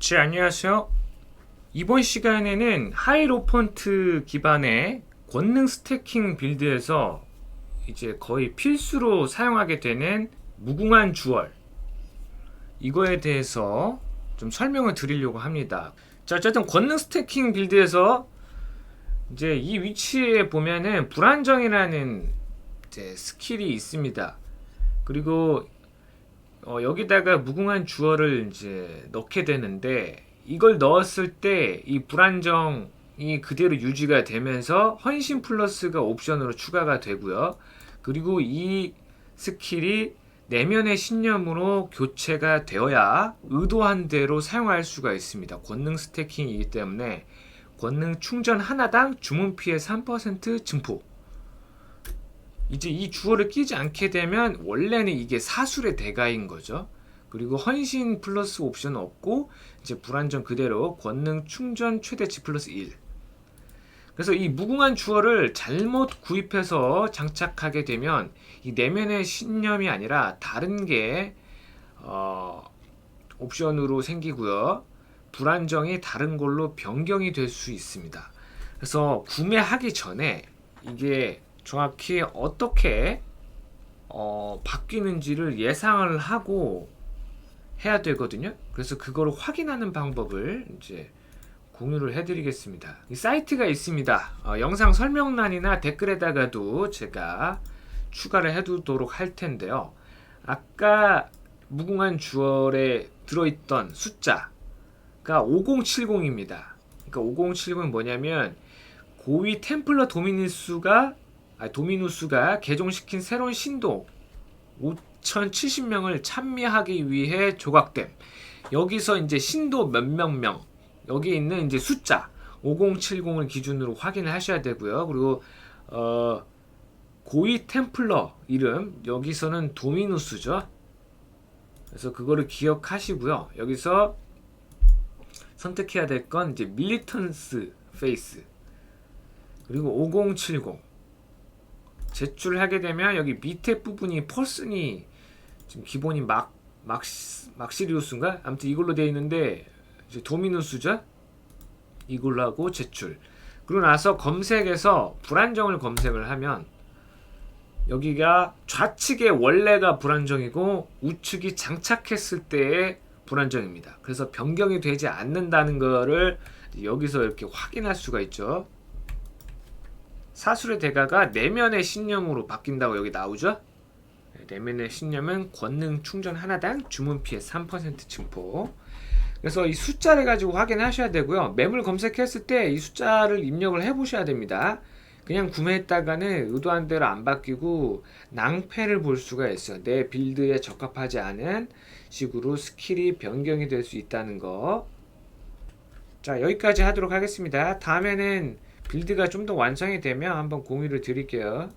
네, 안녕하세요. 이번 시간에는 하이로폰트 기반의 권능 스태킹 빌드에서 이제 거의 필수로 사용하게 되는 무궁한 주얼 이거에 대해서 좀 설명을 드리려고 합니다. 자, 어쨌든 권능 스태킹 빌드에서 이제 이 위치에 보면은 불안정이라는 이제 스킬이 있습니다. 그리고 어, 여기다가 무궁한 주어를 이제 넣게 되는데 이걸 넣었을 때 이 불안정이 그대로 유지가 되면서 헌신 플러스가 옵션으로 추가가 되고요. 그리고 이 스킬이 내면의 신념으로 교체가 되어야 의도한 대로 사용할 수가 있습니다. 권능 스태킹이기 때문에 권능 충전 하나당 주문 피해 3% 증폭. 이제 이 주어를 끼지 않게 되면 원래는 이게 사술의 대가인 거죠. 그리고 헌신 플러스 옵션 없고 이제 불안정 그대로 권능 충전 최대치 플러스 1. 그래서 이 무궁한 주어를 잘못 구입해서 장착하게 되면 이 내면의 신념이 아니라 다른 게 어, 옵션으로 생기고요. 불안정이 다른 걸로 변경이 될 수 있습니다. 그래서 구매하기 전에 이게 정확히 어떻게 어, 바뀌는지를 예상을 하고 해야 되거든요. 그래서 그거를 확인하는 방법을 이제 공유를 해드리겠습니다. 이 사이트가 있습니다. 어, 영상 설명란이나 댓글에다가도 제가 추가를 해두도록 할 텐데요. 아까 무궁한 주얼에 들어있던 숫자가 5070입니다. 그러니까 5070은 뭐냐면 고위 템플러 도미니스가 아, 도미누스가 개종시킨 새로운 신도 5,070명을 찬미하기 위해 조각됨. 여기서 이제 신도 몇명명 여기 있는 이제 숫자 5070을 기준으로 확인을 하셔야 되고요. 그리고 어, 고위 템플러 이름 여기서는 도미누스죠. 그래서 그거를 기억하시고요. 여기서 선택해야 될 건 이제 밀리턴스 페이스 그리고 5070 제출하게 되면 여기 밑에 부분이 펄슨이 지금 기본이 막 막시, 막시리우스인가? 아무튼 이걸로 되어 있는데 이제 도미누스죠? 이걸로 하고 제출. 그러고 나서 검색에서 불안정을 검색을 하면 여기가 좌측에 원래가 불안정이고 우측이 장착했을 때의 불안정입니다. 그래서 변경이 되지 않는다는 거를 여기서 이렇게 확인할 수가 있죠. 사술의 대가가 내면의 신념으로 바뀐다고 여기 나오죠? 네, 내면의 신념은 권능 충전 하나당 주문 피해 3% 증폭. 그래서 이 숫자를 가지고 확인하셔야 되고요. 매물 검색했을 때 이 숫자를 입력을 해보셔야 됩니다. 그냥 구매했다가는 의도한 대로 안 바뀌고 낭패를 볼 수가 있어요. 내 빌드에 적합하지 않은 식으로 스킬이 변경이 될 수 있다는 거. 자, 여기까지 하도록 하겠습니다. 다음에는 빌드가 좀 더 완성이 되면 한번 공유를 드릴게요.